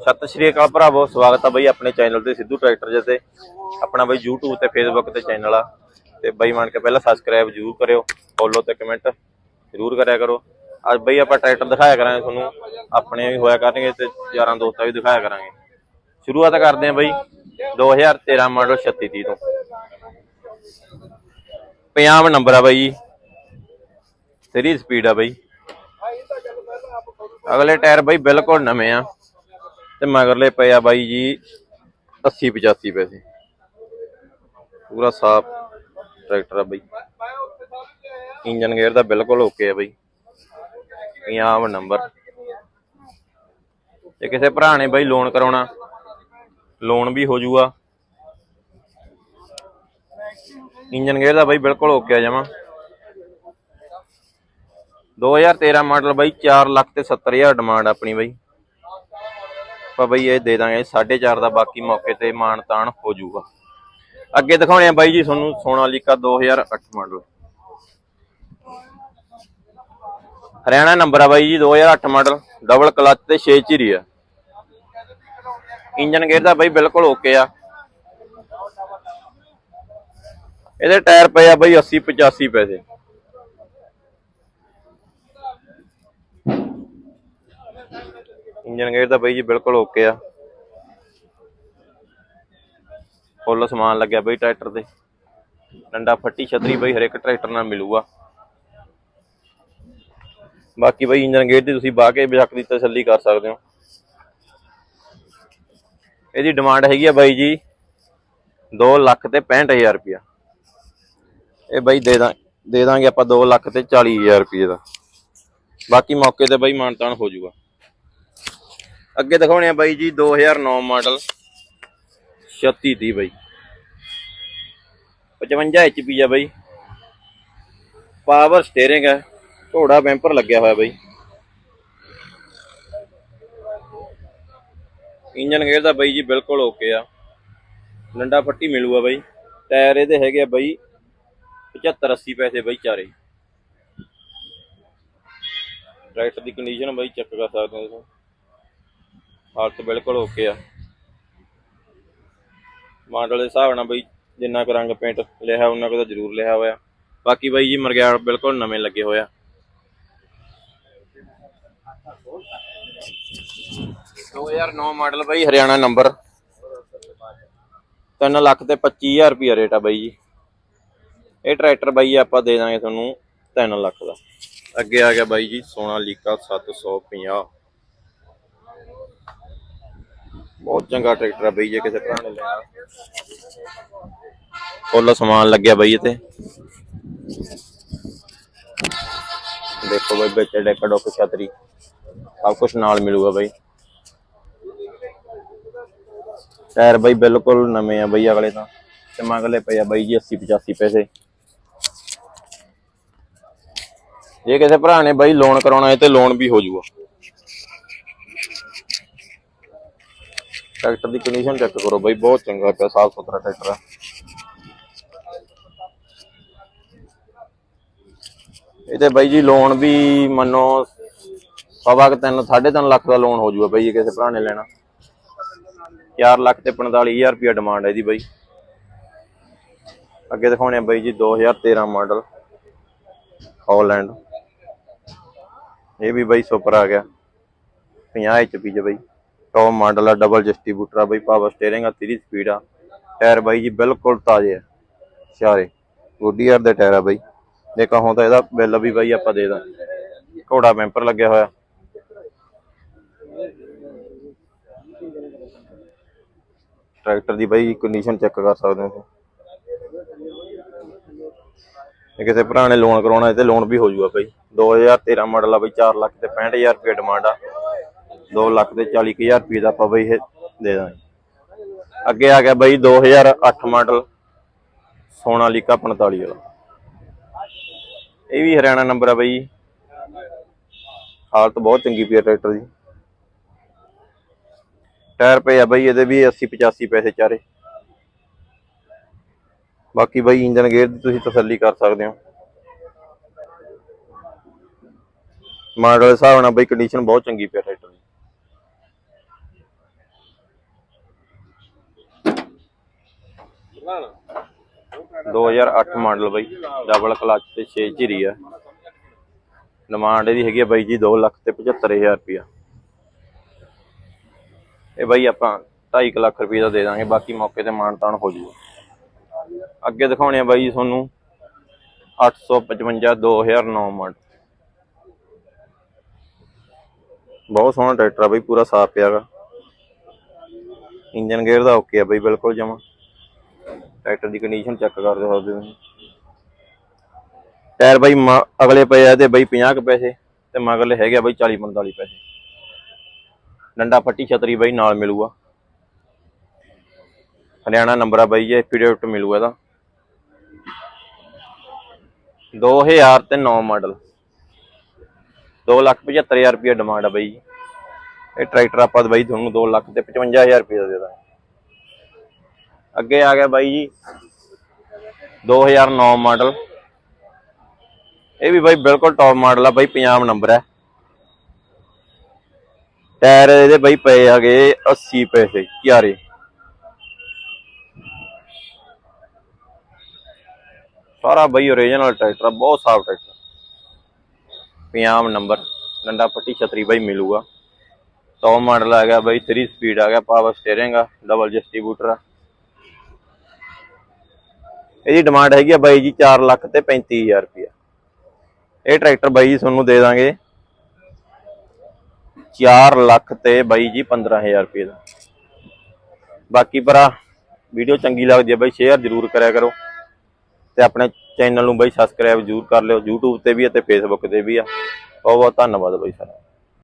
ਸਤਿ ਸ਼੍ਰੀ ਅਕਾਲ ਭਰਾਵੋ, ਸਵਾਗਤ ਆ ਬਈ ਆਪਣੇ ਚੈਨਲ ਤੇ ਸਿੱਧੂ ਟਰੈਕਟਰ ਜਿੱਤੇ ਆਪਣਾ ਬਈ YouTube ਤੇ Facebook ਤੇ ਚੈਨਲ ਆ। ਤੇ ਬਈ ਮੰਨ ਕੇ ਪਹਿਲਾਂ ਸਬਸਕ੍ਰਾਈਬ ਜ਼ਰੂਰ ਕਰਿਓ ਫੋਲੋ ਤੇ ਕਮੈਂਟ ਜ਼ਰੂਰ ਕਰਿਆ ਕਰੋ। ਅੱਜ ਬਈ ਆਪਾਂ ਟਰੈਕਟਰ ਦਿਖਾਇਆ ਕਰਾਂਗੇ ਤੁਹਾਨੂੰ। ਆਪਣੇ ਵੀ ਹੋਇਆ ਕਰਨਗੇ ਤੇ ਯਾਰਾਂ ਦੋਸਤਾਂ ਵੀ ਦਿਖਾਇਆ ਕਰਾਂਗੇ। ਸ਼ੁਰੂਆਤ ਕਰਦੇ ਆ ਬਈ 2013 ਮਾਡਲ 3630 ਤੋਂ। ਪੰਜਾਬ ਨੰਬਰ ਆ ਬਾਈ। 3 ਸਪੀਡ ਆ ਬਈ। ਅਗਲੇ ਟਾਇਰ ਬਈ ਬਿਲਕੁਲ ਨਵੇਂ ਆ। ਤੇ ਮਗਰਲੇ ਪਏ ਆ ਬਾਈ ਜੀ 80 85 ਪੈਸੇ। ਪੂਰਾ ਸਾਫ਼ ਟਰੈਕਟਰ ਆ ਬਾਈ। ਇੰਜਨ ਗੇਅਰ ਦਾ ਬਿਲਕੁਲ ਓਕੇ ਆ ਬਾਈ। ਪੰਜਾਬ ਨੰਬਰ ਜੇ ਕਿਸੇ ਭਰਾ ਨੇ ਬਾਈ ਲੋਨ ਕਰਾਉਣਾ ਲੋਨ ਵੀ ਹੋ ਜਾਊਗਾ। ਇੰਜਨ ਗੇਅਰ ਦਾ ਬਾਈ ਬਿਲਕੁਲ ਓਕੇ ਆ ਜਮਾ। 2013 ਮਾਡਲ ਬਾਈ 4 ਲੱਖ ਤੇ 70000 ਡਿਮਾਂਡ ਆਪਣੀ ਬਾਈ। ਆਪਾਂ ਬਾਈ ਇਹ ਦੇ ਦਾਂਗੇ 4.5 ਦਾ ਬਾਕੀ ਮੌਕੇ ਤੇ ਮਾਨ ਤਾਨ ਹੋ ਜਾਊਗਾ। ਅੱਗੇ ਦਿਖਾਉਣੇ ਆ ਬਾਈ ਜੀ ਤੁਹਾਨੂੰ ਸੋਨਾਲੀਕਾ 2008 ਮਾਡਲ ਹਰਿਆਣਾ ਨੰਬਰ ਆ ਬਾਈ ਜੀ 2008 ਮਾਡਲ ਡਬਲ ਕਲਚ ਤੇ 6 ਚਿਰੀ ਆ। ਇੰਜਨ ਗੇਅਰ ਦਾ ਬਾਈ ਬਿਲਕੁਲ ਓਕੇ ਆ। ਇਹਦੇ ਟਾਇਰ ਪਏ ਆ ਬਾਈ 80 85 ਪੈਸੇ। ਇੰਜਨ ਗੇਅਰ ਦਾ ਬਾਈ ਜੀ ਬਿਲਕੁਲ ਓਕੇ ਆ। ਫੁੱਲ ਸਮਾਨ ਲੱਗਿਆ ਬਾਈ ਟਰੈਕਟਰ ਤੇ। ਡੰਡਾ ਫੱਟੀ ਛਤਰੀ ਬਾਈ ਹਰੇਕ ਟਰੈਕਟਰ ਨਾਲ ਮਿਲੂਗਾ। ਬਾਕੀ ਬਾਈ ਇੰਜਨ ਗੇਅਰ ਦੀ ਤੁਸੀਂ ਬਾਹ ਕੇ ਬੇਸ਼ੱਕ ਦੀ ਤਸੱਲੀ ਕਰ ਸਕਦੇ ਹੋ। ਇਹਦੀ ਡਿਮਾਂਡ ਹੈਗੀ ਆ ਬਾਈ ਜੀ 2 ਲੱਖ ਤੇ 65000 ਰੁਪਇਆ। ਇਹ ਬਾਈ ਦੇ ਦਾਂ, ਦੇ ਦਾਂਗੇ ਆਪਾਂ 2 ਲੱਖ ਤੇ 40000 ਰੁਪਏ ਦਾ। ਬਾਕੀ ਮੌਕੇ ਤੇ ਬਾਈ ਮਾਨਤਾਨ ਹੋ ਜਾਊਗਾ। ਅੱਗੇ ਦਿਖਾਉਣੇ ਆ ਬਾਈ ਜੀ 2009 ਮਾਡਲ 36 ਦੀ ਬਾਈ। 55 HP ਆ ਬਾਈ। ਪਾਵਰ ਸਟੀਅਰਿੰਗ ਹੈ ਘੋੜਾ ਬੈਂਪਰ ਲੱਗਿਆ ਹੋਇਆ ਬਾਈ। ਇੰਜਨ ਗੇਅਰ ਦਾ ਬਾਈ ਜੀ ਬਿਲਕੁਲ ਓਕੇ ਆ। ਲੰਡਾ ਫੱਟੀ ਮਿਲੂਗਾ ਬਾਈ। ਟਾਇਰ ਇਹਦੇ ਹੈਗੇ ਆ ਬਾਈ 75 80 ਪੈਸੇ ਬਾਈ ਚਾਰੇ। ਟਰੈਕਟਰ ਦੀ ਕੰਡੀਸ਼ਨ ਬਾਈ ਚੈੱਕ ਕਰ ਸਕਦੇ ਹੋ ਤੁਸੀਂ। ਹਾਲਤ ਬਿਲਕੁਲ ਓਕੇ ਆ। ਮਾਡਲ ਦੇ ਹਿਸਾਬ ਨਾਲ ਬਈ ਜਿੰਨਾ ਕੁ ਰੰਗ ਪੇਂਟ ਲਿਆ ਉਹਨਾਂ ਕੁ ਤਾਂ ਜ਼ਰੂਰ ਲਿਆ ਹੋਇਆ। ਬਾਕੀ ਬਾਈ ਜੀ ਮਰਗਿਆੜ ਬਿਲਕੁਲ ਨਵੇਂ ਲੱਗੇ ਹੋਇਆ 2009 ਮਾਡਲ ਬਾਈ ਹਰਿਆਣਾ ਨੰਬਰ। 3 ਲੱਖ ਤੇ 25000 ਰੁਪਿਆ ਰੇਟ ਆ ਬਾਈ ਜੀ। ਇਹ ਟਰੈਕਟਰ ਬਾਈ ਆਪਾਂ ਦੇ ਦਾਂਗੇ ਤੁਹਾਨੂੰ 3 ਲੱਖ ਦਾ। ਅੱਗੇ ਆ ਗਿਆ ਬਾਈ ਜੀ ਸੋਨਾਲੀਕਾ 750 ਬਹੁਤ ਚੰਗਾ ਟਰੈਕਟਰ ਆ ਬਈ, ਜੇ ਕਿਸੇ ਭਰਾ ਨੇ ਲੈਣਾ ਫੁੱਲ ਸਮਾਨ ਲੱਗਿਆ ਬਈ ਤੇ ਦੇਖੋ ਬਈ, ਵਿੱਚ ਡੈਕ ਡੋਕ ਛਤਰੀ। ਸਭ ਕੁਝ ਨਾਲ ਮਿਲੂਗਾ ਬਈ। ਟਾਇਰ ਬਈ ਬਿਲਕੁਲ ਨਵੇਂ ਆ ਬਈ ਅਗਲੇ ਤਾਂ। ਤੇ ਮੰਗਲੇ ਪਏ ਆ ਬਈ ਜੀ 80 85 ਪੈਸੇ। ਜੇ ਕਿਸੇ ਭਰਾ ਨੇ ਬਈ ਲੋਨ ਕਰਾਉਣਾ ਹੈ ਤੇ ਲੋਨ ਵੀ ਹੋ ਜਾਊਗਾ ਟਰੈਕਟਰ ਦੀ ਕੰਡੀਸ਼ਨ ਚੈੱਕ ਕਰੋ ਬਾਈ, ਬਹੁਤ ਚੰਗਾ ਪਿਆ, ਸਾਫ਼ ਸੁਥਰਾ ਟਰੈਕਟਰ ਆ। ਇਹਦੇ ਬਾਈ ਜੀ ਲੋਨ ਵੀ ਮੰਨੋ, ਸਵਾ ਕੁ ਤਿੰਨ, ਸਾਢੇ ਲੱਖ ਦਾ ਲੋਨ ਹੋ ਜਾਊਗਾ ਬਾਈ ਜੇ ਕਿਸੇ ਭਰਾ ਨੇ ਲੈਣਾ। 4 ਲੱਖ ਤੇ 45000 ਰੁਪਇਆ ਡਿਮਾਂਡ ਹੈ ਜੀ ਬਾਈ। ਅੱਗੇ ਦਿਖਾਉਣੇ ਆ ਬਾਈ ਜੀ 2013 ਮਾਡਲ ਹੌਲੈਂਡ ਇਹ ਵੀ ਬਾਈ ਸੁਪਰ ਆ ਗਿਆ। 50 HP ਚ ਬਾਈ। ਟੌਪ ਮਾਡਲ ਆ ਡਬਲ ਡਿਸਟ੍ਰੀਬਿਊਟਰ ਆ, ਬਈ ਪਾਵਰ ਸਟੀਅਰਿੰਗ ਆ 30 ਸਪੀਡ ਆ। ਟਾਇਰ ਬਾਈ ਜੀ ਬਿਲਕੁਲ ਤਾਜ਼ੇ ਆ। ਸਾਰੇ ਗੁੱਡੀਅਰ ਦੇ ਟਾਇਰ ਆ ਬਾਈ। ਜੇ ਕਹੋ ਤਾਂ ਇਹਦਾ ਬਿੱਲ ਵੀ ਬਾਈ ਆਪਾਂ ਦੇ ਦਾਂ ਘੋੜਾ ਬੈਂਪਰ ਲੱਗਿਆ ਹੋਇਆ। ਟਰੈਕਟਰ ਦੀ ਬਾਈ ਕੰਡੀਸ਼ਨ ਚੈੱਕ ਕਰ ਸਕਦੇ ਹੋ ਜੇ ਕਿਸੇ ਭਰਾ ਨੇ ਲੋਨ ਕਰਾਉਣਾ ਤੇ ਲੋਨ ਵੀ ਹੋ ਜਾਊਗਾ ਬਾਈ। 2013 ਮਾਡਲ ਆ ਬਾਈ 4 ਲੱਖ ਤੇ 65000 ਰੁਪਏ ਡਿਮਾਂਡ ਆ। 2 ਲੱਖ ਤੇ 40000 ਰੁਪਏ ਦਾ ਆਪਾਂ ਬਈ ਇਹ ਦੇ ਦਾਂਗੇ। ਅੱਗੇ ਆ ਗਿਆ ਬਈ 2008 ਮਾਡਲ ਸੋਨਾਲੀਕਾ 45 ਵਾਲਾ। ਇਹ ਵੀ ਹਰਿਆਣਾ ਨੰਬਰ ਆ ਬਈ। ਹਾਲਤ ਬਹੁਤ ਚੰਗੀ ਪਈ ਟਰੈਕਟਰ ਦੀ। ਟਾਇਰ ਪਏ ਆ ਬਈ ਇਹਦੇ ਵੀ 80 85 ਪੈਸੇ ਚਾਰੇ। ਬਾਕੀ ਬਈ ਇੰਜਨ ਗੇਅਰ ਦੀ ਤੁਸੀਂ ਤਸੱਲੀ ਕਰ ਸਕਦੇ ਹੋ। ਮਾਡਲ ਦੇ ਹਿਸਾਬ ਨਾਲ ਬਈ ਕੰਡੀਸ਼ਨ ਬਹੁਤ ਚੰਗੀ ਪਈ ਟਰੈਕਟਰ ਦੀ। 2008 ਮਾਡਲ ਬਾਈ ਡਬਲ ਕਲਚ ਤੇ 6 ਝਿਰੀ ਆ। ਡਿਮਾਂਡ ਇਹਦੀ ਹੈਗੀ ਆ ਬਾਈ ਜੀ 2 ਲੱਖ ਤੇ 75000 ਰੁਪਇਆ। ਇਹ ਬਾਈ ਆਪਾਂ 2.5 ਲੱਖ ਰੁਪਏ ਦਾ ਦੇ ਦਾਂਗੇ, ਬਾਕੀ ਮੌਕੇ ਤੇ ਮਾਨਤਾਨ ਹੋ ਜੂਗਾ। ਅੱਗੇ ਦਿਖਾਉਣੇ ਆ ਬਾਈ ਜੀ ਤੁਹਾਨੂੰ 855 2009 ਮਾਡਲ। ਬਹੁਤ ਸੋਹਣਾ ਟਰੈਕਟਰ ਆ ਬਈ, ਪੂਰਾ ਸਾਫ਼ ਪਿਆਗਾ ਇੰਜਨ ਗੇਅਰ ਦਾ ਓਕੇ ਆ ਬਈ, ਬਿਲਕੁਲ ਜਮਾ। ਟਰੈਕਟਰ ਦੀ ਕੰਡੀਸ਼ਨ ਚੈੱਕ ਕਰ ਸਕਦੇ ਹੋ ਟਾਇਰ ਬਾਈ ਮ- ਅਗਲੇ ਪਏ ਆ ਤੇ ਬਈ 50 ਕੁ ਪੈਸੇ ਤੇ ਮਗਰਲੇ ਹੈਗੇ ਆ ਬਾਈ 40 45 ਪੈਸੇ। ਡੰਡਾ ਪੱਟੀ ਛਤਰੀ ਬਾਈ ਨਾਲ ਮਿਲੂਗਾ। ਹਰਿਆਣਾ ਨੰਬਰ ਆ ਬਈ, ਇਹ ਐਫੀਡੇਵਿਟ ਮਿਲੂਗਾ ਇਹਦਾ। 2000 ਤੇ 9 ਮਾਡਲ 275000 ਰੁਪਏ ਡਿਮਾਂਡ ਆ ਬਾਈ ਜੀ। ਇਹ ਟਰੈਕਟਰ ਆਪਾਂ ਬਾਈ ਤੁਹਾਨੂੰ 2 ਲੱਖ ਤੇ 55000 ਰੁਪਏ ਦਾ ਦੇ ਦਾਂਗੇ। ਅੱਗੇ ਆ ਗਿਆ ਬਾਈ ਜੀ। 2009 ਮਾਡਲ। ਇਹ ਵੀ ਬਾਈ ਬਿਲਕੁਲ ਟੌਪ ਮਾਡਲ ਆ, ਬਾਈ ਪੰਜਾਬ ਨੰਬਰ ਹੈ ਟਾਇਰ ਇਹਦੇ ਬਾਈ ਪਏ ਹੈਗੇ 80 ਪੈਸੇ ਕਿਆਰੇ ਸਾਰਾ ਬਾਈ ਓਰੀਜਨਲ ਟਰੈਕਟਰ ਆ, ਬਹੁਤ ਸਾਫ਼ ਟਰੈਕਟਰ ਪੰਜਾਬ ਨੰਬਰ ਡੰਡਾ ਪੱਟੀ ਛਤਰੀ ਬਾਈ ਮਿਲੂਗਾ। ਟੌਪ ਮਾਡਲ ਆ ਗਿਆ ਬਾਈ 3 ਸਪੀਡ ਆ ਗਿਆ ਪਾਵਰ ਸਟੀਅਰਿੰਗ ਆ ਡਬਲ ਡਿਸਟ੍ਰੀਬਿਊਟਰ ਆ। ਇਹਦੀ ਡਿਮਾਂਡ ਹੈਗੀ ਆ ਬਾਈ ਜੀ 4 ਲੱਖ ਤੇ 35000 ਰੁਪਇਆ। ਇਹ ਟਰੈਕਟਰ ਬਾਈ ਜੀ ਤੁਹਾਨੂੰ ਦੇ ਦਾਂਗੇ। 4 ਲੱਖ ਤੇ ਬਾਈ ਜੀ 15000 ਰੁਪਏ ਦਾ। ਬਾਕੀ ਭਰਾ ਵੀਡੀਓ ਚੰਗੀ ਲੱਗਦੀ ਹੈ ਬਾਈ ਸ਼ੇਅਰ ਜ਼ਰੂਰ ਕਰਿਆ ਕਰੋ। ਤੇ ਆਪਣੇ ਚੈਨਲ ਨੂੰ ਬਾਈ ਸਬਸਕ੍ਰਾਈਬ ਜ਼ਰੂਰ ਕਰ ਲਿਓ, YouTube ਤੇ ਵੀ ਅਤੇ Facebook ਤੇ ਵੀ ਆ। ਬਹੁਤ ਬਹੁਤ ਧੰਨਵਾਦ ਬਾਈ ਸਾਰਾ